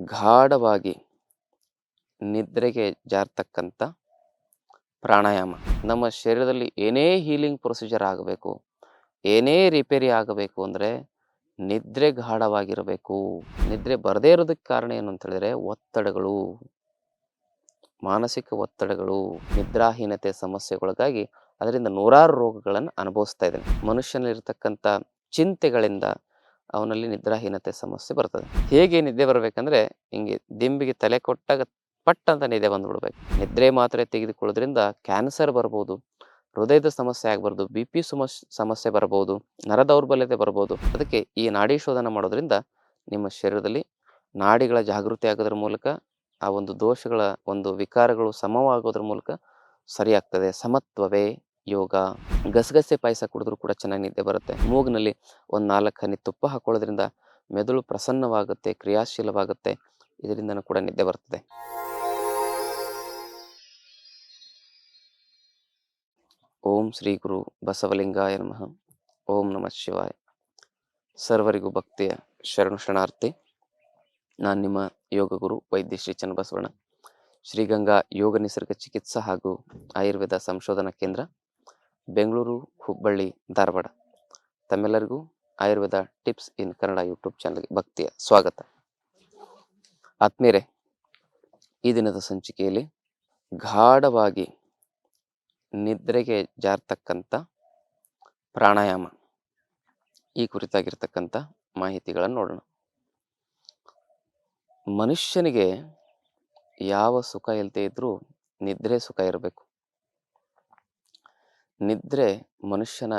ಗಾಢವಾಗಿ ನಿದ್ರೆಗೆ ಜಾರ್ತಕ್ಕಂಥ ಪ್ರಾಣಾಯಾಮ. ನಮ್ಮ ಶರೀರದಲ್ಲಿ ಏನೇ ಹೀಲಿಂಗ್ ಪ್ರೊಸೀಜರ್ ಆಗಬೇಕು, ಏನೇ ರಿಪೇರಿ ಆಗಬೇಕು ಅಂದರೆ ನಿದ್ರೆ ಗಾಢವಾಗಿರಬೇಕು. ನಿದ್ರೆ ಬರದೇ ಇರೋದಕ್ಕೆ ಕಾರಣ ಏನು ಅಂತ ಹೇಳಿದ್ರೆ ಒತ್ತಡಗಳು, ಮಾನಸಿಕ ಒತ್ತಡಗಳು, ನಿದ್ರಾಹೀನತೆ ಸಮಸ್ಯೆಗಳಿಗಾಗಿ ಅದರಿಂದ ನೂರಾರು ರೋಗಗಳನ್ನು ಅನುಭವಿಸ್ತಾ ಇದ್ದಾನೆ. ಮನುಷ್ಯನಲ್ಲಿರ್ತಕ್ಕಂಥ ಚಿಂತೆಗಳಿಂದ ಅವನಲ್ಲಿ ನಿದ್ರಾಹೀನತೆ ಸಮಸ್ಯೆ ಬರ್ತದೆ. ಹೇಗೆ ನಿದ್ದೆ ಬರಬೇಕಂದ್ರೆ, ಹಿಂಗೆ ದಿಂಬಿಗೆ ತಲೆ ಕೊಟ್ಟಾಗ ಪಟ್ ಅಂತ ನಿದ್ದೆ ಬಂದ್ಬಿಡ್ಬೇಕು. ನಿದ್ರೆ ಮಾತ್ರೆ ತೆಗೆದುಕೊಳ್ಳೋದ್ರಿಂದ ಕ್ಯಾನ್ಸರ್ ಬರ್ಬೋದು, ಹೃದಯದ ಸಮಸ್ಯೆ ಆಗಬಾರ್ದು, ಬಿ ಪಿ ಸಮಸ್ಯೆ ಸಮಸ್ಯೆ ಬರ್ಬೋದು, ನರ ದೌರ್ಬಲ್ಯತೆ ಬರ್ಬೋದು. ಅದಕ್ಕೆ ಈ ನಾಡಿ ಶೋಧನ ಮಾಡೋದ್ರಿಂದ ನಿಮ್ಮ ಶರೀರದಲ್ಲಿ ನಾಡಿಗಳ ಜಾಗೃತಿ ಆಗೋದ್ರ ಮೂಲಕ, ಆ ಒಂದು ದೋಷಗಳ ಒಂದು ವಿಕಾರಗಳು ಸಮವಾಗೋದ್ರ ಮೂಲಕ ಸರಿಯಾಗ್ತದೆ. ಸಮತ್ವವೇ. ಯೋಗ, ಗಸಗಸೆ ಪಾಯಸ ಕುಡಿದ್ರೂ ಕೂಡ ಚೆನ್ನಾಗಿ ನಿದ್ದೆ ಬರುತ್ತೆ. ಮೂಗಿನಲ್ಲಿ ಒಂದು ನಾಲ್ಕು ಹನಿ ತುಪ್ಪ ಹಾಕೊಳ್ಳೋದ್ರಿಂದ ಮೆದುಳು ಪ್ರಸನ್ನವಾಗುತ್ತೆ, ಕ್ರಿಯಾಶೀಲವಾಗುತ್ತೆ, ಇದರಿಂದನೂ ಕೂಡ ನಿದ್ದೆ ಬರ್ತದೆ. ಓಂ ಶ್ರೀ ಗುರು ಬಸವಲಿಂಗಾಯ ನಮಃ. ಓಂ ನಮಃ ಶಿವಾಯ. ಸರ್ವರಿಗೂ ಭಕ್ತಿಯ ಶರಣು ಶರಣಾರ್ಥಿ. ನಾನು ನಿಮ್ಮ ಯೋಗ ಗುರು ವೈದ್ಯ ಶ್ರೀ ಚನ್ನಬಸವಣ್ಣ. ಶ್ರೀಗಂಗಾ ಯೋಗ ನಿಸರ್ಗ ಚಿಕಿತ್ಸಾ ಹಾಗೂ ಆಯುರ್ವೇದ ಸಂಶೋಧನಾ ಕೇಂದ್ರ ಬೆಂಗಳೂರು ಹುಬ್ಬಳ್ಳಿ ಧಾರವಾಡ. ತಮ್ಮೆಲ್ಲರಿಗೂ Ayurveda tips in Kannada YouTube ಚಾನಲ್ಗೆ ಭಕ್ತಿಯ ಸ್ವಾಗತ. ಆತ್ಮೀರೆ ಈ ದಿನದ ಸಂಚಿಕೆಯಲ್ಲಿ ಗಾಢವಾಗಿ ನಿದ್ರೆಗೆ ಜಾರ್ತಕ್ಕಂಥ ಪ್ರಾಣಾಯಾಮ, ಈ ಕುರಿತಾಗಿರ್ತಕ್ಕಂಥ ಮಾಹಿತಿಗಳನ್ನು ನೋಡೋಣ. ಮನುಷ್ಯನಿಗೆ ಯಾವ ಸುಖ ಇಲ್ಲದೆ ಇದ್ದರೂ ನಿದ್ರೆ ಸುಖ ಇರಬೇಕು. ನಿದ್ರೆ ಮನುಷ್ಯನ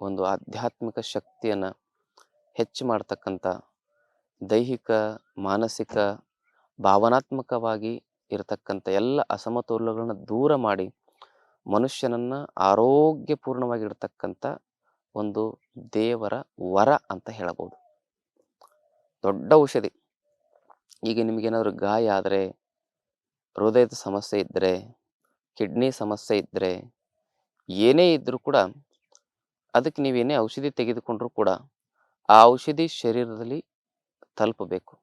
ಒಂದು ಆಧ್ಯಾತ್ಮಿಕ ಶಕ್ತಿಯನ್ನು ಹೆಚ್ಚು ಮಾಡ್ತಕ್ಕಂಥ ದೈಹಿಕ, ಮಾನಸಿಕ, ಭಾವನಾತ್ಮಕವಾಗಿ ಇರತಕ್ಕಂಥ ಎಲ್ಲ ಅಸಮತೋಲಗಳನ್ನು ದೂರ ಮಾಡಿ ಮನುಷ್ಯನನ್ನು ಆರೋಗ್ಯಪೂರ್ಣವಾಗಿರ್ತಕ್ಕಂಥ ಒಂದು ದೇವರ ವರ ಅಂತ ಹೇಳಬಹುದು. ದೊಡ್ಡ ಔಷಧಿ. ಈಗ ನಿಮಗೇನಾದರೂ ಗಾಯ ಆದರೆ, ಹೃದಯದ ಸಮಸ್ಯೆ ಇದ್ದರೆ ಕಿಡ್ನಿ ಸಮಸ್ಯೆ ಇದ್ದರೆ ಏನೇ ಇದ್ದರೂ ಕೂಡ ಅದಕ್ಕೆ ನೀವೇನೇ ಔಷಧಿ ತೆಗೆದುಕೊಂಡ್ರೂ ಕೂಡ ಆ ಔಷಧಿ ಶರೀರದಲ್ಲಿ ತಲುಪಬೇಕು.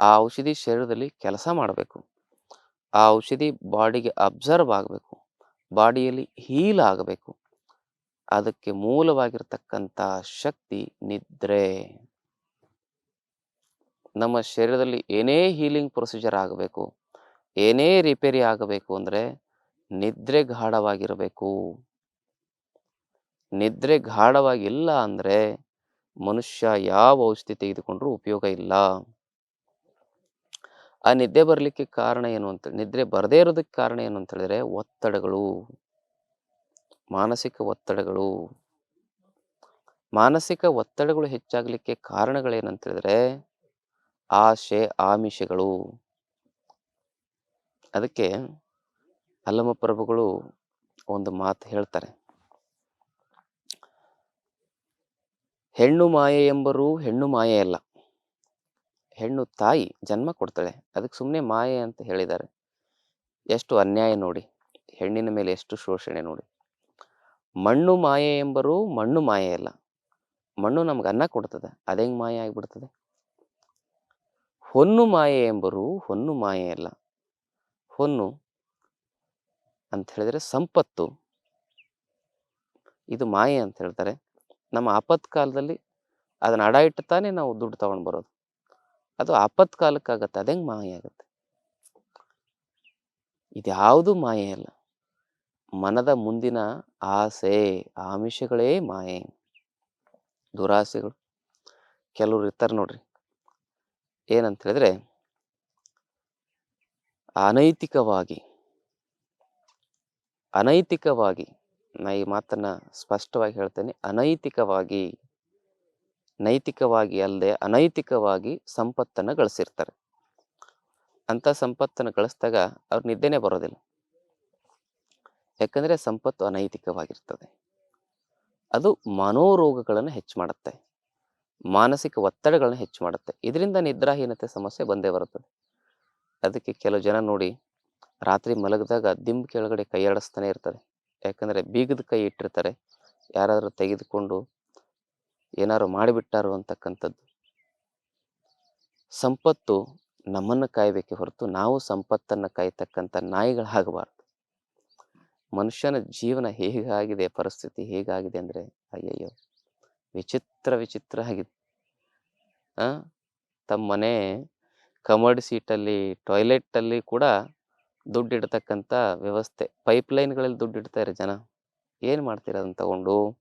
ಆ ಔಷಧಿ ಶರೀರದಲ್ಲಿ ಕೆಲಸ ಮಾಡಬೇಕು. ಆ ಔಷಧಿ ಬಾಡಿಗೆ ಅಬ್ಸರ್ವ್ ಆಗಬೇಕು. ಬಾಡಿಯಲ್ಲಿ ಹೀಲ್ ಆಗಬೇಕು. ಅದಕ್ಕೆ ಮೂಲವಾಗಿರ್ತಕ್ಕಂಥ ಶಕ್ತಿ, ನಿದ್ರೆ. ನಮ್ಮ ಶರೀರದಲ್ಲಿ ಏನೇ ಹೀಲಿಂಗ್ ಪ್ರೊಸೀಜರ್ ಆಗಬೇಕು, ಏನೇ ರಿಪೇರಿ ಆಗಬೇಕು ಅಂದರೆ ನಿದ್ರೆ ಗಾಢವಾಗಿರಬೇಕು. ನಿದ್ರೆ ಗಾಢವಾಗಿಲ್ಲ ಅಂದರೆ ಮನುಷ್ಯ ಯಾವ ಔಷಧಿ ತೆಗೆದುಕೊಂಡ್ರೂ ಉಪಯೋಗ ಇಲ್ಲ. ಆ ನಿದ್ದೆ ಬರಲಿಕ್ಕೆ ಕಾರಣ ಏನು ಅಂತ, ನಿದ್ರೆ ಬರದೇ ಇರೋದಕ್ಕೆ ಕಾರಣ ಏನು ಅಂತ ಹೇಳಿದ್ರೆ ಒತ್ತಡಗಳು. ಮಾನಸಿಕ ಒತ್ತಡಗಳು. ಮಾನಸಿಕ ಒತ್ತಡಗಳು ಹೆಚ್ಚಾಗಲಿಕ್ಕೆ ಕಾರಣಗಳೇನಂತ ಹೇಳಿದ್ರೆ ಆಶೆ ಆಮಿಷಗಳು. ಅದಕ್ಕೆ ಅಲ್ಲಮ ಪ್ರಭುಗಳು ಒಂದು ಮಾತು ಹೇಳ್ತಾರೆ. ಹೆಣ್ಣು ಮಾಯೆ ಎಂಬರು ಹೆಣ್ಣು ಮಾಯೆ ಅಲ್ಲ. ಹೆಣ್ಣು ತಾಯಿ ಜನ್ಮ ಕೊಡ್ತಾಳೆ. ಅದಕ್ಕೆ ಸುಮ್ಮನೆ ಮಾಯೆ ಅಂತ ಹೇಳಿದ್ದಾರೆ. ಎಷ್ಟು ಅನ್ಯಾಯ ನೋಡಿ. ಹೆಣ್ಣಿನ ಮೇಲೆ ಎಷ್ಟು ಶೋಷಣೆ ನೋಡಿ. ಮಣ್ಣು ಮಾಯೆ ಎಂಬರು ಮಣ್ಣು ಮಾಯೆ ಅಲ್ಲ. ಮಣ್ಣು ನಮ್ಗೆ ಅನ್ನ ಕೊಡ್ತದೆ. ಅದೆಂಗ್ ಮಾಯೆ ಆಗಿಬಿಡ್ತದೆ? ಹೊನ್ನು ಮಾಯೆ ಎಂಬರು ಹೊನ್ನು ಮಾಯೆ ಅಲ್ಲ. ಹೊನ್ನು ಅಂತ ಹೇಳಿದ್ರೆ ಸಂಪತ್ತು. ಇದು ಮಾಯೆ ಅಂತ ಹೇಳ್ತಾರೆ. ನಮ್ಮ ಆಪತ್ಕಾಲದಲ್ಲಿ ಅದನ್ನ ಅಡ ಇಟ್ಟು ತಾನೇ ನಾವು ದುಡ್ಡು ತಗೊಂಡು ಬರೋದು. ಅದು ಆಪತ್ಕಾಲಕ್ಕಾಗತ್ತೆ ಅದಂಗ್ ಮಾಯೆ ಆಗುತ್ತೆ? ಇದ್ಯಾವುದು ಮಾಯೆ ಅಲ್ಲ ಮನದ ಮುಂದಿನ ಆಸೆ, ಆಮಿಷಗಳೇ ಮಾಯೆ. ದುರಾಸೆಗಳು. ಕೆಲವರು ಇರ್ತಾರೆ ನೋಡ್ರಿ. ಏನಂತ ಹೇಳಿದ್ರೆ, ಅನೈತಿಕವಾಗಿ ಅನೈತಿಕವಾಗಿ, ನಾ ಈ ಮಾತನ್ನ ಸ್ಪಷ್ಟವಾಗಿ ಹೇಳ್ತೇನೆ. ಅನೈತಿಕವಾಗಿ, ನೈತಿಕವಾಗಿ ಅಲ್ಲದೆ ಅನೈತಿಕವಾಗಿ ಸಂಪತ್ತನ್ನು ಗಳಿಸಿರ್ತಾರೆ. ಅಂಥ ಸಂಪತ್ತನ್ನು ಗಳಿಸಿದಾಗ ಅವ್ರ ನಿದ್ದೆನೇ ಬರೋದಿಲ್ಲ. ಯಾಕಂದರೆ ಸಂಪತ್ತು ಅನೈತಿಕವಾಗಿರ್ತದೆ. ಅದು ಮನೋರೋಗಗಳನ್ನು ಹೆಚ್ಚು ಮಾಡುತ್ತೆ. ಮಾನಸಿಕ ಒತ್ತಡಗಳನ್ನು ಹೆಚ್ಚು ಮಾಡುತ್ತೆ. ಇದರಿಂದ ನಿದ್ರಾಹೀನತೆ ಸಮಸ್ಯೆ ಬಂದೇ ಬರುತ್ತದೆ. ಅದಕ್ಕೆ ಕೆಲವು ಜನ ನೋಡಿ ರಾತ್ರಿ ಮಲಗಿದಾಗ ದಿಂಬು ಕೆಳಗಡೆ ಕೈ ಆಡಿಸ್ತಾನೆ ಇರ್ತಾರೆ. ಯಾಕಂದರೆ ಬೀಗದ ಕೈ ಇಟ್ಟಿರ್ತಾರೆ. ಯಾರಾದರೂ ತೆಗೆದುಕೊಂಡು ಏನಾದ್ರು ಮಾಡಿಬಿಟ್ಟಾರು ಅಂತಕ್ಕಂಥದ್ದು. ಸಂಪತ್ತು ನಮ್ಮನ್ನು ಕಾಯಬೇಕೆ ಹೊರತು ನಾವು ಸಂಪತ್ತನ್ನು ಕಾಯ್ತಕ್ಕಂಥ ನಾಯಿಗಳಾಗಬಾರ್ದು. ಮನುಷ್ಯನ ಜೀವನ ಹೇಗಾಗಿದೆ, ಪರಿಸ್ಥಿತಿ ಹೇಗಾಗಿದೆ ಅಂದರೆ, ಅಯ್ಯಯ್ಯೋ, ವಿಚಿತ್ರ ವಿಚಿತ್ರ ಆಗಿದೆ. ತಮ್ಮ ಮನೆ ಕಮಡ್ ಸೀಟಲ್ಲಿ ಟಾಯ್ಲೆಟಲ್ಲಿ ಕೂಡ ದುಡ್ಡು ಇಡ್ತಕ್ಕಂಥ ವ್ಯವಸ್ಥೆ. ಪೈಪ್ಲೈನ್ಗಳಲ್ಲಿ ದುಡ್ಡು ಇಡ್ತಾರೆ ಜನ. ಏನು ಮಾಡ್ತೀರ ಅದನ್ನು ತಗೊಂಡು?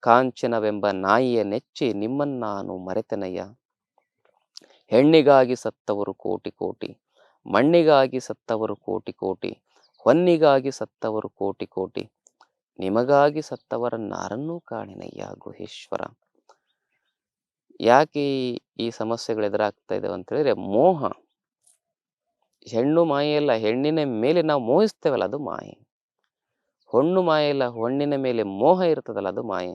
ಕಾಂಚನವೆಂಬ ನಾಯಿಯ ನೆಚ್ಚಿ ನಿಮ್ಮನ್ನು ನಾನು ಮರೆತನಯ್ಯ. ಹೆಣ್ಣಿಗಾಗಿ ಸತ್ತವರು ಕೋಟಿ ಕೋಟಿ, ಮಣ್ಣಿಗಾಗಿ ಸತ್ತವರು ಕೋಟಿ ಕೋಟಿ, ಹೊನ್ನಿಗಾಗಿ ಸತ್ತವರು ಕೋಟಿ ಕೋಟಿ, ನಿಮಗಾಗಿ ಸತ್ತವರ ನಾರನ್ನೂ ಕಾಣಿನಯ್ಯ ಗುಹೇಶ್ವರ. ಯಾಕೆ ಈ- ಸಮಸ್ಯೆಗಳು ಎದುರಾಗ್ತಾ ಇದಾವೆ ಅಂತ ಹೇಳಿದ್ರೆ, ಮೋಹ. ಹೆಣ್ಣು ಮಾಯೆಯಲ್ಲ ಹೆಣ್ಣಿನ ಮೇಲೆ ನಾವು ಮೋಹಿಸ್ತೇವಲ್ಲ, ಅದು ಮಾಯೆ. ಹೊಣ್ಣು ಮಾಯೆಯಲ್ಲ ಹೊಣ್ಣಿನ ಮೇಲೆ ಮೋಹ ಇರ್ತದಲ್ಲ, ಅದು ಮಾಯೆ.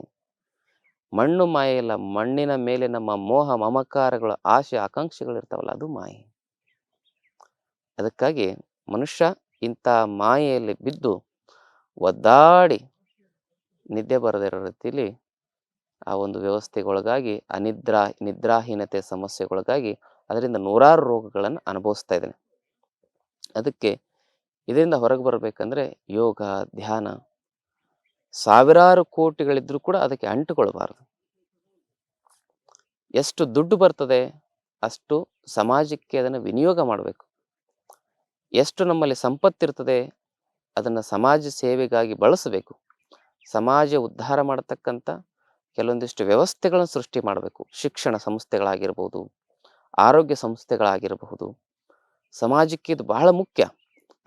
ಮಣ್ಣು ಮಾಯೆಯಲ್ಲ ಮಣ್ಣಿನ ಮೇಲೆ ನಮ್ಮ ಮೋಹ, ಮಮಕಾರಗಳು ಆಶೆ ಆಕಾಂಕ್ಷೆಗಳು ಇರ್ತಾವಲ್ಲ, ಅದು ಮಾಯೆ. ಅದಕ್ಕಾಗಿ ಮನುಷ್ಯ ಇಂಥ ಮಾಯೆಯಲ್ಲಿ ಬಿದ್ದು ಒದ್ದಾಡಿ ನಿದ್ದೆ ಬರದಿರೋ ರೀತಿಯಲ್ಲಿ ಆ ಒಂದು ವ್ಯವಸ್ಥೆಗೊಳಗಾಗಿ, ಅನಿದ್ರಾ, ನಿದ್ರಾಹೀನತೆ ಸಮಸ್ಯೆಗೊಳಗಾಗಿ, ಅದರಿಂದ ನೂರಾರು ರೋಗಗಳನ್ನು ಅನುಭವಿಸ್ತಾ ಇದ್ದಾನೆ. ಅದಕ್ಕೆ ಇದರಿಂದ ಹೊರಗೆ ಬರಬೇಕಂದ್ರೆ ಯೋಗ, ಧ್ಯಾನ. ಸಾವಿರಾರು ಕೋಟಿಗಳಿದ್ರೂ ಕೂಡ ಅದಕ್ಕೆ ಅಂಟುಕೊಳ್ಬಾರ್ದು. ಎಷ್ಟು ದುಡ್ಡು ಬರ್ತದೆ ಅಷ್ಟು ಸಮಾಜಕ್ಕೆ ಅದನ್ನು ವಿನಿಯೋಗ ಮಾಡಬೇಕು. ಎಷ್ಟು ನಮ್ಮಲ್ಲಿ ಸಂಪತ್ತಿರ್ತದೆ ಅದನ್ನು ಸಮಾಜ ಸೇವೆಗಾಗಿ ಬಳಸಬೇಕು. ಸಮಾಜ ಉದ್ಧಾರ ಮಾಡತಕ್ಕಂಥ ಕೆಲವೊಂದಿಷ್ಟು ವ್ಯವಸ್ಥೆಗಳನ್ನು ಸೃಷ್ಟಿ ಮಾಡಬೇಕು. ಶಿಕ್ಷಣ ಸಂಸ್ಥೆಗಳಾಗಿರ್ಬೋದು, ಆರೋಗ್ಯ ಸಂಸ್ಥೆಗಳಾಗಿರಬಹುದು. ಸಮಾಜಕ್ಕೆ ಇದು ಬಹಳ ಮುಖ್ಯ.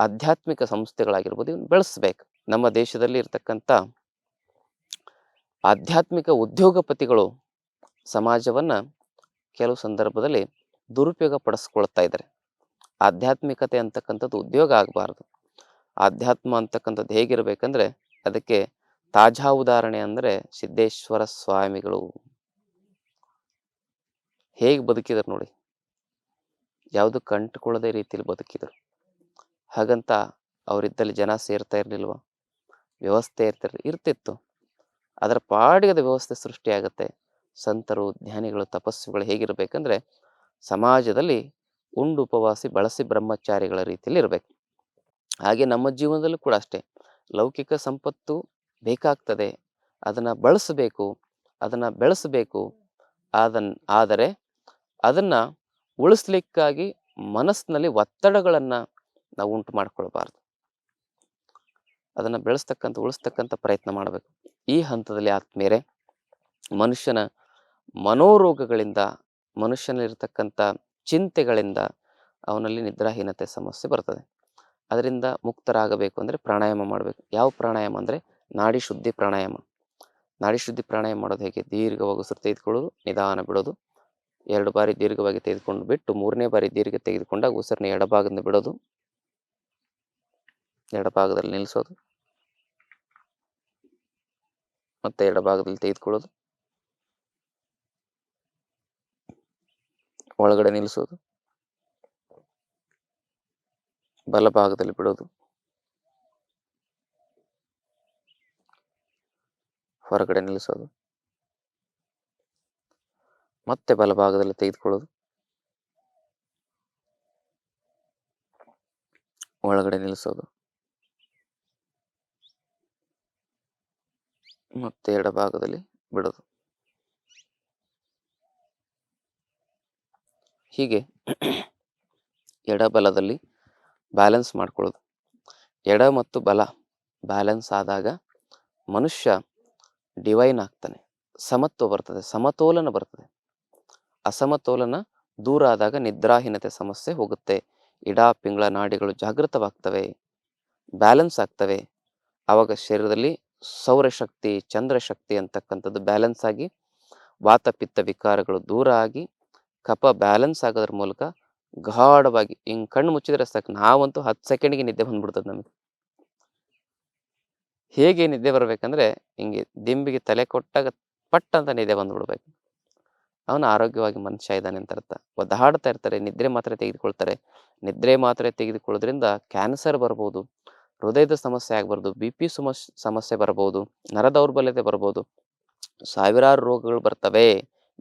ಆಧ್ಯಾತ್ಮಿಕ ಸಂಸ್ಥೆಗಳಾಗಿರ್ಬೋದು ಇವನ್ನ ಬೆಳೆಸ್ಬೇಕು. ನಮ್ಮ ದೇಶದಲ್ಲಿ ಇರ್ತಕ್ಕಂಥ ಆಧ್ಯಾತ್ಮಿಕ ಉದ್ಯೋಗಪತಿಗಳು ಸಮಾಜವನ್ನ ಕೆಲವು ಸಂದರ್ಭದಲ್ಲಿ ದುರುಪಯೋಗ ಪಡಿಸ್ಕೊಳ್ತಾ ಇದ್ದಾರೆ ಆಧ್ಯಾತ್ಮಿಕತೆ ಅಂತಕ್ಕಂಥದ್ದು ಉದ್ಯೋಗ ಆಗಬಾರ್ದು. ಆಧ್ಯಾತ್ಮ ಅಂತಕ್ಕಂಥದ್ದು ಹೇಗಿರಬೇಕಂದ್ರೆ ಅದಕ್ಕೆ ತಾಜಾ ಉದಾಹರಣೆ ಅಂದರೆ ಸಿದ್ದೇಶ್ವರ ಸ್ವಾಮಿಗಳು. ಹೇಗೆ ಬದುಕಿದ್ರು ನೋಡಿ. ಯಾವುದು ಕಂಟುಕೊಳ್ಳದ ರೀತಿಯಲ್ಲಿ ಬದುಕಿದರು. ಹಾಗಂತ ಅವರಿದ್ದಲ್ಲಿ ಜನ ಸೇರ್ತಾ ಇರಲಿಲ್ವ? ವ್ಯವಸ್ಥೆ ಇರ್ತಿರ್ ಇರ್ತಿತ್ತು. ಅದರ ಪಾಡಿಗದ ವ್ಯವಸ್ಥೆ ಸೃಷ್ಟಿಯಾಗುತ್ತೆ ಸಂತರು, ಜ್ಞಾನಿಗಳು, ತಪಸ್ಸುಗಳು ಹೇಗಿರಬೇಕಂದ್ರೆ ಸಮಾಜದಲ್ಲಿ ಉಂಡು ಉಪವಾಸಿ ಬಳಸಿ ಬ್ರಹ್ಮಚಾರಿಗಳ ರೀತಿಯಲ್ಲಿ ಇರಬೇಕು. ಹಾಗೆ ನಮ್ಮ ಜೀವನದಲ್ಲೂ ಕೂಡ ಅಷ್ಟೇ. ಲೌಕಿಕ ಸಂಪತ್ತು ಬೇಕಾಗ್ತದೆ. ಅದನ್ನು ಬಳಸಬೇಕು, ಅದನ್ನು ಬೆಳೆಸಬೇಕು. ಅದನ್, ಆದರೆ ಅದನ್ನ ಉಳಿಸ್ಲಿಕ್ಕಾಗಿ ಮನಸ್ಸಿನಲ್ಲಿ ಒತ್ತಡಗಳನ್ನು ನಾವು ಉಂಟು ಮಾಡ್ಕೊಳ್ಬಾರ್ದು. ಅದನ್ನು ಬೆಳೆಸ್ತಕ್ಕಂಥ, ಉಳಿಸ್ತಕ್ಕಂಥ ಪ್ರಯತ್ನ ಮಾಡಬೇಕು. ಈ ಹಂತದಲ್ಲಿ ಆದ್ಮೇಲೆ ಮನುಷ್ಯನ ಮನೋರೋಗಗಳಿಂದ, ಮನುಷ್ಯನಲ್ಲಿರ್ತಕ್ಕಂಥ ಚಿಂತೆಗಳಿಂದ ಅವನಲ್ಲಿ ನಿದ್ರಾಹೀನತೆ ಸಮಸ್ಯೆ ಬರ್ತದೆ. ಅದರಿಂದ ಮುಕ್ತರಾಗಬೇಕು ಅಂದರೆ ಪ್ರಾಣಾಯಾಮ ಮಾಡಬೇಕು. ಯಾವ ಪ್ರಾಣಾಯಾಮ ಅಂದರೆ ನಾಡಿ ಶುದ್ಧಿ ಪ್ರಾಣಾಯಾಮ. ನಾಡಿ ಶುದ್ಧಿ ಪ್ರಾಣಾಯಾಮ ಮಾಡೋದು ಹೇಗೆ? ದೀರ್ಘವಾಗಿ ಉಸಿರು ತೆಗೆದುಕೊಳ್ಳೋದು ನಿಧಾನ ಬಿಡೋದು ಎರಡು ಬಾರಿ ದೀರ್ಘವಾಗಿ ತೆಗೆದುಕೊಂಡು ಬಿಟ್ಟು ಮೂರನೇ ಬಾರಿ ದೀರ್ಘ ತೆಗೆದುಕೊಂಡಾಗ ಉಸಿರನ್ನ ಎಡಭಾಗದಿಂದ ಬಿಡೋದು. ಎಡಭಾಗದಲ್ಲಿ ನಿಲ್ಲಿಸೋದು. ಮತ್ತೆ ಎಡಭಾಗದಲ್ಲಿ ತೆಗೆದುಕೊಳ್ಳೋದು. ಒಳಗಡೆ ನಿಲ್ಲಿಸೋದು. ಬಲಭಾಗದಲ್ಲಿ ಬಿಡೋದು. ಹೊರಗಡೆ ನಿಲ್ಲಿಸೋದು. ಮತ್ತೆ ಬಲಭಾಗದಲ್ಲಿ ತೆಗೆದುಕೊಳ್ಳೋದು. ಒಳಗಡೆ ನಿಲ್ಲಿಸೋದು. ಮತ್ತೆ ಎಡಭಾಗದಲ್ಲಿ ಬಿಡೋದು. ಹೀಗೆ ಎಡಬಲದಲ್ಲಿ ಬ್ಯಾಲೆನ್ಸ್ ಮಾಡ್ಕೊಳ್ಳೋದು. ಎಡ ಮತ್ತು ಬಲ ಬ್ಯಾಲೆನ್ಸ್ ಆದಾಗ ಮನುಷ್ಯ ಡಿವೈನ್ ಆಗ್ತಾನೆ. ಸಮತ್ವ ಬರ್ತದೆ. ಸಮತೋಲನ ಬರ್ತದೆ. ಅಸಮತೋಲನ ದೂರ ಆದಾಗ ನಿದ್ರಾಹೀನತೆ ಸಮಸ್ಯೆ ಹೋಗುತ್ತೆ. ಇಡ ಪಿಂಗಳ ನಾಡಿಗಳು ಜಾಗೃತವಾಗ್ತವೆ. ಬ್ಯಾಲೆನ್ಸ್ ಆಗ್ತವೆ. ಆವಾಗ ಶರೀರದಲ್ಲಿ ಸೌರಶಕ್ತಿ, ಚಂದ್ರಶಕ್ತಿ ಅಂತಕ್ಕಂಥದ್ದು ಬ್ಯಾಲೆನ್ಸ್ ಆಗಿ, ವಾತ ಪಿತ್ತ ವಿಕಾರಗಳು ದೂರ ಆಗಿ ಕಪ ಬ್ಯಾಲೆನ್ಸ್ ಆಗೋದ್ರ ಮೂಲಕ ಗಾಢವಾಗಿ, ಹಿಂಗೆ ಕಣ್ಣು ಮುಚ್ಚಿದ್ರೆ ಸಾಕು, ನಾವಂತೂ ಹತ್ತು ಸೆಕೆಂಡ್ಗೆ ನಿದ್ದೆ ಬಂದ್ಬಿಡ್ತದೆ ನಮಗೆ. ಹೇಗೆ ನಿದ್ದೆ ಬರಬೇಕಂದ್ರೆ, ಹಿಂಗೆ ದಿಂಬಿಗೆ ತಲೆ ಕೊಟ್ಟಾಗ ಪಟ್ ಅಂತ ನಿದ್ದೆ ಬಂದ್ಬಿಡ್ಬೇಕು. ಅವನು ಆರೋಗ್ಯವಾಗಿ ಮನುಷ್ಯ ಇದ್ದಾನೆ ಅಂತ ಅರ್ಥ. ಒದ್ದಾಡ್ತಾ ಇರ್ತಾರೆ, ನಿದ್ರೆ ಮಾತ್ರೆ ತೆಗೆದುಕೊಳ್ತಾರೆ. ನಿದ್ರೆ ಮಾತ್ರೆ ತೆಗೆದುಕೊಳ್ಳೋದ್ರಿಂದ ಕ್ಯಾನ್ಸರ್ ಬರ್ಬೋದು, ಹೃದಯದ ಸಮಸ್ಯೆ ಆಗ್ಬಾರ್ದು, ಬಿ ಪಿ ಸಮಸ್ಯೆ ಸಮಸ್ಯೆ ಬರ್ಬೋದು, ನರ ದೌರ್ಬಲ್ಯತೆ ಬರ್ಬೋದು, ಸಾವಿರಾರು ರೋಗಗಳು ಬರ್ತವೆ.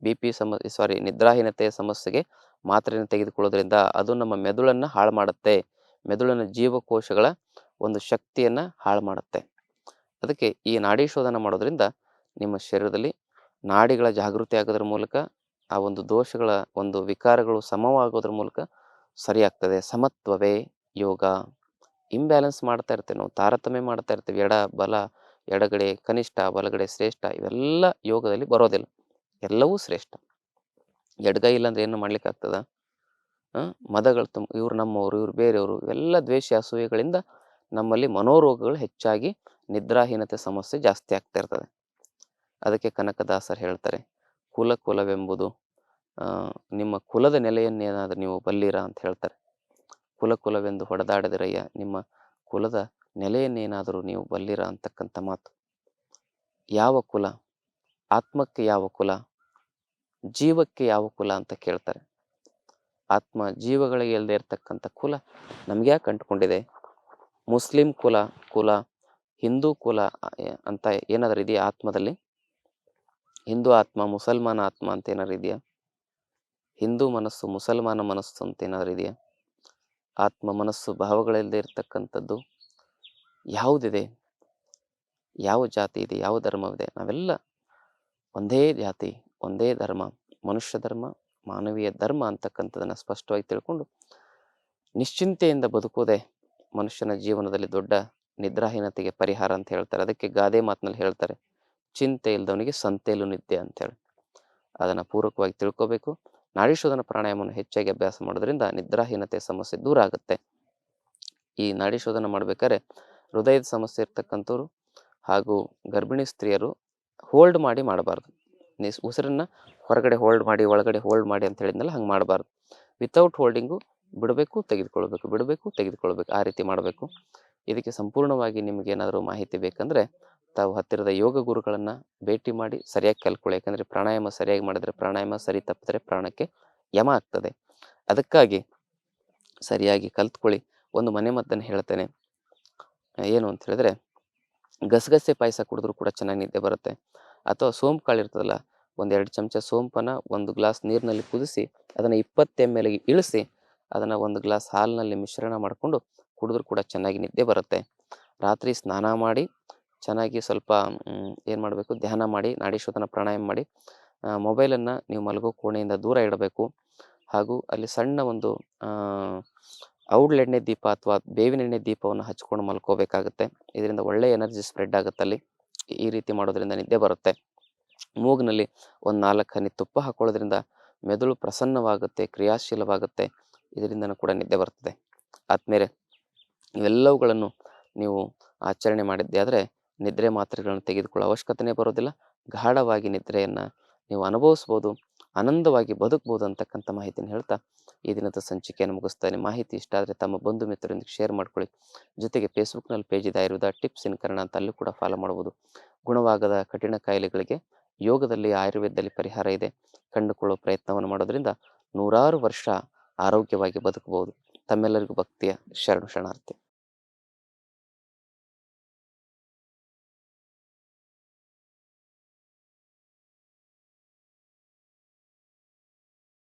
ಬಿ ಪಿ ಸಮ, ಸಾರಿ, ನಿದ್ರಾಹೀನತೆಯ ಸಮಸ್ಯೆಗೆ ಮಾತ್ರೆಯನ್ನು ತೆಗೆದುಕೊಳ್ಳೋದ್ರಿಂದ ಅದು ನಮ್ಮ ಮೆದುಳನ್ನು ಹಾಳು ಮಾಡುತ್ತೆ. ಮೆದುಳಿನ ಜೀವಕೋಶಗಳ ಒಂದು ಶಕ್ತಿಯನ್ನು ಹಾಳು ಮಾಡುತ್ತೆ. ಅದಕ್ಕೆ ಈ ನಾಡಿ ಶೋಧನ ಮಾಡೋದ್ರಿಂದ ನಿಮ್ಮ ಶರೀರದಲ್ಲಿ ನಾಡಿಗಳ ಜಾಗೃತಿ ಆಗೋದ್ರ ಮೂಲಕ ಆ ಒಂದು ದೋಷಗಳ ಒಂದು ವಿಕಾರಗಳು ಸಮವಾಗೋದ್ರ ಮೂಲಕ ಸರಿಯಾಗ್ತದೆ. ಸಮತ್ವವೇ ಯೋಗ. ಇಂಬ್ಯಾಲೆನ್ಸ್ ಮಾಡ್ತಾ ಇರ್ತೇವೆ ನಾವು, ತಾರತಮ್ಯ ಮಾಡ್ತಾ ಇರ್ತೀವಿ. ಎಡ, ಬಲ, ಎಡಗಡೆ, ಕನಿಷ್ಠ, ಬಲಗಡೆ, ಶ್ರೇಷ್ಠ ಇವೆಲ್ಲ ಯೋಗದಲ್ಲಿ ಬರೋದಿಲ್ಲ. ಎಲ್ಲವೂ ಶ್ರೇಷ್ಠ. ಎಡಗೈ ಇಲ್ಲಾಂದ್ರೆ ಏನು ಮಾಡ್ಲಿಕ್ಕೆ ಆಗ್ತದ ಮದಗಳು ತುಂಬ ಇವ್ರು ನಮ್ಮವರು, ಇವ್ರು ಬೇರೆಯವರು, ಇವೆಲ್ಲ ದ್ವೇಷ, ಅಸೂಯೆಗಳಿಂದ ನಮ್ಮಲ್ಲಿ ಮನೋರೋಗಗಳು ಹೆಚ್ಚಾಗಿ ನಿದ್ರಾಹೀನತೆ ಸಮಸ್ಯೆ ಜಾಸ್ತಿ ಆಗ್ತಾ ಇರ್ತದೆ. ಅದಕ್ಕೆ ಕನಕದಾಸರು ಹೇಳ್ತಾರೆ, ಕುಲ ಕುಲವೆಂಬುದು ನಿಮ್ಮ ಕುಲದ ನೆಲೆಯನ್ನೇನಾದ್ರೂ ನೀವು ಬಲ್ಲಿರಾ ಅಂತ ಹೇಳ್ತಾರೆ. ಕುಲ ಕುಲವೆಂದು ಹೊಡೆದಾಡದಿರಯ್ಯ ನಿಮ್ಮ ಕುಲದ ನೆಲೆಯನ್ನೇನಾದರೂ ನೀವು ಬಲ್ಲೀರ ಅಂತಕ್ಕಂಥ ಮಾತು. ಯಾವ ಕುಲ? ಆತ್ಮಕ್ಕೆ ಯಾವ ಕುಲ? ಜೀವಕ್ಕೆ ಯಾವ ಕುಲ ಅಂತ ಕೇಳ್ತಾರೆ. ಆತ್ಮ ಜೀವಗಳಿಗೆ ಇಲ್ಲದೆ ಇರತಕ್ಕಂಥ ಕುಲ ನಮ್ಗೆ ಕಂಡುಕೊಂಡಿದೆ ಮುಸ್ಲಿಂ ಕುಲ ಕುಲ, ಹಿಂದೂ ಕುಲ ಅಂತ ಏನಾದರೂ ಇದೆಯಾ ಆತ್ಮದಲ್ಲಿ? ಹಿಂದೂ ಆತ್ಮ, ಮುಸಲ್ಮಾನ ಆತ್ಮ ಅಂತ ಏನಾದ್ರು ಇದೆಯಾ? ಹಿಂದೂ ಮನಸ್ಸು, ಮುಸಲ್ಮಾನ ಮನಸ್ಸು ಅಂತ ಏನಾದರೂ ಇದೆಯಾ? ಆತ್ಮ ಮನಸ್ಸು, ಭಾವಗಳಲ್ಲದೆ ಇರತಕ್ಕಂಥದ್ದು ಯಾವುದಿದೆ? ಯಾವ ಜಾತಿ ಇದೆ? ಯಾವ ಧರ್ಮವಿದೆ? ನಾವೆಲ್ಲ ಒಂದೇ ಜಾತಿ, ಒಂದೇ ಧರ್ಮ, ಮನುಷ್ಯ ಧರ್ಮ, ಮಾನವೀಯ ಧರ್ಮ ಅಂತಕ್ಕಂಥದ್ದನ್ನು ಸ್ಪಷ್ಟವಾಗಿ ತಿಳ್ಕೊಂಡು ನಿಶ್ಚಿಂತೆಯಿಂದ ಬದುಕುವುದೇ ಮನುಷ್ಯನ ಜೀವನದಲ್ಲಿ ದೊಡ್ಡ ನಿದ್ರಾಹೀನತೆಗೆ ಪರಿಹಾರ ಅಂತ ಹೇಳ್ತಾರೆ. ಅದಕ್ಕೆ ಗಾದೆ ಮಾತಿನಲ್ಲಿ ಹೇಳ್ತಾರೆ, ಚಿಂತೆ ಇಲ್ಲದವನಿಗೆ ಸಂತೆಯಲ್ಲೂ ನಿದ್ದೆ ಅಂತೇಳಿ ಅದನ್ನು ಪೂರಕವಾಗಿ ತಿಳ್ಕೋಬೇಕು. ನಾಡಿ ಶೋಧನ ಪ್ರಾಣಾಯಾಮವನ್ನು ಹೆಚ್ಚಾಗಿ ಅಭ್ಯಾಸ ಮಾಡೋದ್ರಿಂದ ನಿದ್ರಾಹೀನತೆ ಸಮಸ್ಯೆ ದೂರ ಆಗುತ್ತೆ. ಈ ನಾಡಿ ಶೋಧನ ಮಾಡ್ಬೇಕಾದ್ರೆ ಹೃದಯದ ಸಮಸ್ಯೆ ಇರ್ತಕ್ಕಂಥವ್ರು ಹಾಗೂ ಗರ್ಭಿಣಿ ಸ್ತ್ರೀಯರು ಹೋಲ್ಡ್ ಮಾಡಿ ಮಾಡಬಾರ್ದು. ನಿಸ್ ಉಸಿರನ್ನು ಹೊರಗಡೆ ಹೋಲ್ಡ್ ಮಾಡಿ, ಒಳಗಡೆ ಹೋಲ್ಡ್ ಮಾಡಿ ಅಂತ ಹೇಳಿದ್ನಲ್ಲ ಹಂಗೆ ಮಾಡಬಾರ್ದು. ವಿತೌಟ್ ಹೋಲ್ಡಿಂಗು ಬಿಡಬೇಕು, ತೆಗೆದುಕೊಳ್ಬೇಕು ಬಿಡಬೇಕು, ತೆಗೆದುಕೊಳ್ಬೇಕು, ಆ ರೀತಿ ಮಾಡಬೇಕು. ಇದಕ್ಕೆ ಸಂಪೂರ್ಣವಾಗಿ ನಿಮಗೇನಾದರೂ ಮಾಹಿತಿ ಬೇಕಂದ್ರೆ ತಾವು ಹತ್ತಿರದ ಯೋಗ ಗುರುಗಳನ್ನು ಭೇಟಿ ಮಾಡಿ ಸರಿಯಾಗಿ ಕಲ್ತ್ಕೊಳ್ಳಿ ಯಾಕಂದರೆ ಪ್ರಾಣಾಯಾಮ ಸರಿಯಾಗಿ ಮಾಡಿದ್ರೆ ಪ್ರಾಣಾಯಾಮ, ಸರಿ ತಪ್ಪಿದ್ರೆ ಪ್ರಾಣಕ್ಕೆ ಯಮ ಆಗ್ತದೆ. ಅದಕ್ಕಾಗಿ ಸರಿಯಾಗಿ ಕಲ್ತ್ಕೊಳ್ಳಿ. ಒಂದು ಮನೆ ಮದ್ದನ್ನು ಹೇಳ್ತೇನೆ. ಏನು ಅಂತ ಹೇಳಿದ್ರೆ, ಗಸಗಸೆ ಪಾಯಸ ಕುಡಿದ್ರೂ ಕೂಡ ಚೆನ್ನಾಗಿ ನಿದ್ದೆ ಬರುತ್ತೆ. ಅಥವಾ ಸೋಂಪು ಕಾಳು ಇರ್ತದಲ್ಲ, ಒಂದೆರಡು ಚಮಚ ಸೋಂಪನ್ನು ಒಂದು ಗ್ಲಾಸ್ ನೀರಿನಲ್ಲಿ ಕುದಿಸಿ, ಅದನ್ನು ಇಪ್ಪತ್ತು ಎಂ ಎಲ್ಗೆ ಇಳಿಸಿ, ಅದನ್ನು ಒಂದು ಗ್ಲಾಸ್ ಹಾಲಿನಲ್ಲಿ ಮಿಶ್ರಣ ಮಾಡಿಕೊಂಡು ಕುಡಿದ್ರೂ ಕೂಡ ಚೆನ್ನಾಗಿ ನಿದ್ದೆ ಬರುತ್ತೆ. ರಾತ್ರಿ ಸ್ನಾನ ಮಾಡಿ ಚೆನ್ನಾಗಿ ಸ್ವಲ್ಪ ಏನು ಮಾಡಬೇಕು, ಧ್ಯಾನ ಮಾಡಿ ನಾಡೀಶ್ವತನ ಪ್ರಾಣಾಯಾಮ ಮಾಡಿ ಮೊಬೈಲನ್ನು ನೀವು ಮಲಗೋ ಕೋಣೆಯಿಂದ ದೂರ ಇಡಬೇಕು. ಹಾಗೂ ಅಲ್ಲಿ ಸಣ್ಣ ಒಂದು ಔಡ್ಲೆಣ್ಣೆ ದೀಪ ಅಥವಾ ಬೇವಿನೆಣ್ಣೆ ದೀಪವನ್ನು ಹಚ್ಕೊಂಡು ಮಲ್ಕೋಬೇಕಾಗುತ್ತೆ. ಇದರಿಂದ ಒಳ್ಳೆ ಎನರ್ಜಿ ಸ್ಪ್ರೆಡ್ ಆಗುತ್ತೆ ಅಲ್ಲಿ. ಈ ರೀತಿ ಮಾಡೋದ್ರಿಂದ ನಿದ್ದೆ ಬರುತ್ತೆ. ಮೂಗಿನಲ್ಲಿ ಒಂದು ನಾಲ್ಕು ಹನಿ ತುಪ್ಪ ಹಾಕೊಳ್ಳೋದ್ರಿಂದ ಮೆದುಳು ಪ್ರಸನ್ನವಾಗುತ್ತೆ, ಕ್ರಿಯಾಶೀಲವಾಗುತ್ತೆ. ಇದರಿಂದನೂ ಕೂಡ ನಿದ್ದೆ ಬರ್ತದೆ. ಆದ್ಮೇಲೆ ಇವೆಲ್ಲವುಗಳನ್ನು ನೀವು ಆಚರಣೆ ಮಾಡಿದ್ದೆ ಆದರೆ ನಿದ್ರೆ ಮಾತ್ರೆಗಳನ್ನು ತೆಗೆದುಕೊಳ್ಳೋ ಅವಶ್ಯಕತೆನೇ ಬರೋದಿಲ್ಲ. ಗಾಢವಾಗಿ ನಿದ್ರೆಯನ್ನು ನೀವು ಅನುಭವಿಸ್ಬೋದು, ಆನಂದವಾಗಿ ಬದುಕ್ಬೋದು ಅಂತಕ್ಕಂಥ ಮಾಹಿತಿನ ಹೇಳ್ತಾ ಈ ದಿನದ ಸಂಚಿಕೆಯನ್ನು ಮುಗಿಸ್ತಾನೆ ಮಾಹಿತಿ ಇಷ್ಟ ಆದರೆ ತಮ್ಮ ಬಂಧು ಮಿತ್ರರೊಂದಿಗೆ ಶೇರ್ ಮಾಡ್ಕೊಳ್ಳಿ. ಜೊತೆಗೆ ಫೇಸ್ಬುಕ್ನಲ್ಲಿ ಪೇಜ್ ಇದೆ ಟಿಪ್ಸ್ ಇನ್ ಕನ್ನಡ ಅಂತ ಅಲ್ಲೂ ಕೂಡ ಫಾಲೋ ಮಾಡ್ಬೋದು. ಗುಣವಾಗದ ಕಠಿಣ ಕಾಯಿಲೆಗಳಿಗೆ ಯೋಗದಲ್ಲಿ, ಆಯುರ್ವೇದದಲ್ಲಿ ಪರಿಹಾರ ಇದೆ. ಕಂಡುಕೊಳ್ಳೋ ಪ್ರಯತ್ನವನ್ನು ಮಾಡೋದ್ರಿಂದ ನೂರಾರು ವರ್ಷ ಆರೋಗ್ಯವಾಗಿ ಬದುಕಬಹುದು ತಮ್ಮೆಲ್ಲರಿಗೂ ಭಕ್ತಿಯ ಶರಣು ಶರಣಾರ್ಥಿ.